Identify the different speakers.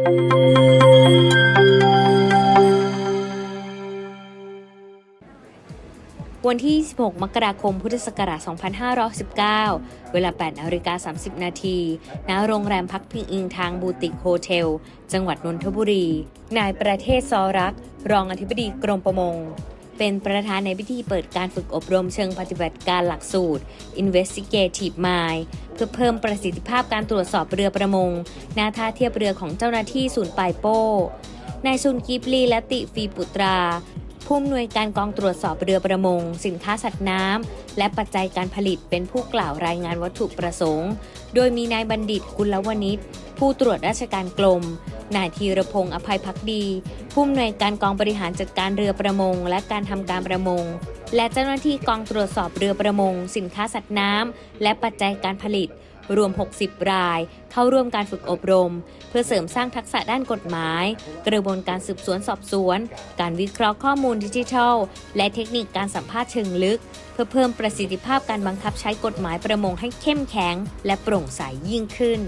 Speaker 1: วันที่ 26 มกราคม พุทธศักราช 2519 เวลา8นาฬิกา 30 นาที ณ โรงแรมพักพิงอิงทางบูติกโฮเทล จังหวัดนนทบุรี นายประเทศซอรัก รองอธิบดีกรมประมง เป็นประธานในพิธีเปิดการฝึกอบรมเชิงปฏิบัติการหลักสูตร Investigative Mind เพื่อเพิ่มประสิทธิภาพการตรวจสอบเรือประมงหน้าท่าเทียบเรือของเจ้าหน้าที่ศูนย์ปายโป้นายซุนกิบลีและติฟีปุตราผู้อำนวยการกองตรวจสอบเรือประมง สินค้าสัตว์น้ำและปัจจัยการผลิตเป็นผู้กล่าวรายงานวัตถุประสงค์ โดยมีนายบัณฑิตกุลวณิชผู้ตรวจราชการกรม นายธีรพงศ์อภัยพักดี ผู้อำนวยการกองบริหารจัดการเรือประมง และการทำการประมง และเจ้าหน้าที่กองตรวจสอบเรือประมง สินค้าสัตว์น้ำและปัจจัยการผลิต รวม 60 ราย เข้าร่วมการฝึกอบรม เพื่อเสริมสร้างทักษะด้านกฎหมาย กระบวนการสืบสวนสอบสวน การวิเคราะห์ข้อมูลดิจิทัล และเทคนิคการสัมภาษณ์เชิงลึก เพื่อเพิ่มประสิทธิภาพการบังคับใช้กฎหมายประมงให้เข้มแข็ง และโปร่งใสยิ่งขึ้น